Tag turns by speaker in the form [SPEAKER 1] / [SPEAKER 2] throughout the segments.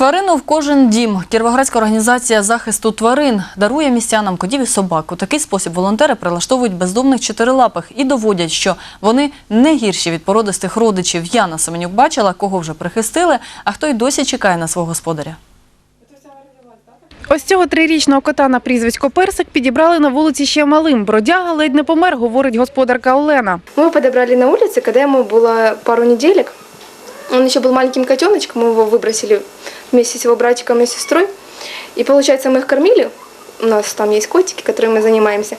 [SPEAKER 1] Тварину в кожен дім. Кіровоградська організація захисту тварин дарує містянам котів і собак. У такий спосіб волонтери прилаштовують бездомних чотирилапих і доводять, що вони не гірші від породистих родичів. Яна Семенюк бачила, кого вже прихистили, а хто й досі чекає на свого господаря.
[SPEAKER 2] Ось цього трирічного кота на прізвисько Персик підібрали на вулиці ще малим. Бродяга ледь не помер, говорить господарка Олена.
[SPEAKER 3] Мы его подобрали на улице, когда ему было пару неделек. Он еще был маленьким котеночком, мы его выбросили вместе с его братиком и сестрой. И получается, мы их кормили. У нас там есть котики, которыми мы занимаемся.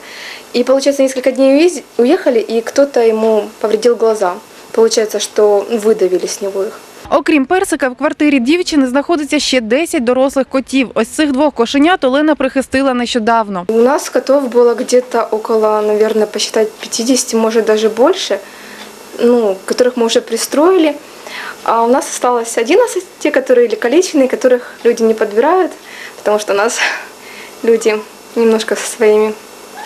[SPEAKER 3] И получается, несколько дней уез- уехали, и кто-то ему повредил глаза. Получается, что выдавили с него их.
[SPEAKER 2] Окрім персика, в квартирі дівчини знаходиться ще 10 дорослих котів. Ось цих двох кошенят Олена прихистила нещодавно.
[SPEAKER 3] У нас котов было где-то около, наверное, посчитать 50, может даже больше, ну, которых мы уже пристроили. А у нас осталось 11, те, которые или калеченные, которых люди не подбирают, потому что у нас люди немножко со своими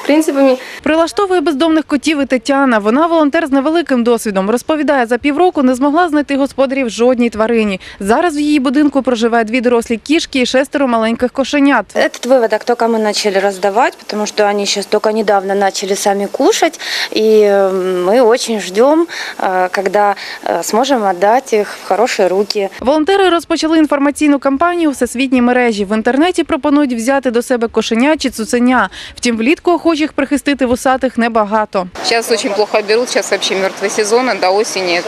[SPEAKER 3] принципами.
[SPEAKER 2] Прилаштовує бездомних котів і Тетяна. Вона волонтер з невеликим досвідом. Розповідає, за півроку не змогла знайти господарів жодній тварині. Зараз в її будинку проживає дві дорослі кішки і шестеро маленьких кошенят.
[SPEAKER 4] Этот выводок только мы начали раздавать, потому что они сейчас только недавно начали сами кушать, и э, мы очень ждем, э, когда э, сможем отдать их в хорошие руки.
[SPEAKER 2] Волонтери розпочали інформаційну кампанію у всесвітній мережі. В інтернеті пропонують взяти до себе кошеня чи цуценя. Втім, влітку охочих прихистити вусатих небагато.
[SPEAKER 5] Сейчас очень плохо беруть, сейчас вообще мертвый сезон, до до осени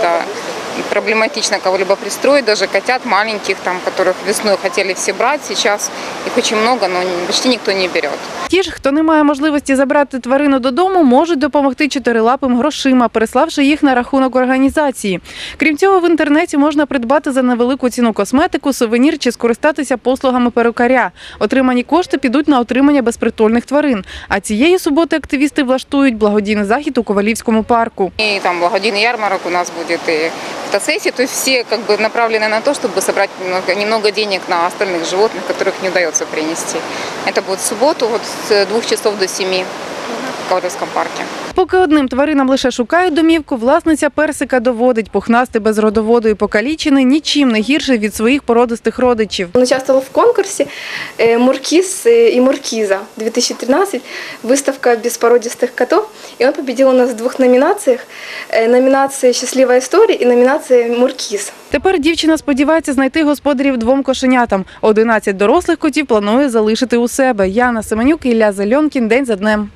[SPEAKER 5] это проблематично кого-либо пристроить, даже котят маленьких, там, которых весной хотели все брать, сейчас их очень много, но почти никто не берет.
[SPEAKER 2] Ті ж, хто не має можливості забрати тварину додому, можуть допомогти чотирилапим грошима, переславши їх на рахунок організації. Крім цього, в інтернеті можна придбати за невелику ціну косметику, сувенір чи скористатися послугами перукаря. Отримані кошти підуть на отримання безпритульних тварин. А цієї суботи активісти влаштують благодійний захід у Ковалівському парку.
[SPEAKER 5] И там благодійный ярмарок у нас будет, и фотосессии, то есть все как бы направлены на то, чтобы собрать немного, немного денег на остальных животных, которых не удается принести. Это будет в субботу вот с двух часов до семи в Ковалевском парке.
[SPEAKER 2] Поки одним тваринам лише шукають домівку, власниця персика доводить, пухнастий без родоводу і покалічений нічим не гірший від своїх породистих родичів.
[SPEAKER 3] Он участвовал в конкурсе э, «Муркиз э, и Муркиза» 2013, выставка беспородистых котов. И он победил у нас в двух номинациях. Э, Номинация «Счастливая история» и номинация «Муркиз».
[SPEAKER 2] Тепер дівчина сподівається знайти господарів двом кошенятам. 11 дорослих котів планує залишити у себе. Яна Семенюк, Ілля Зельонкін. День за днем.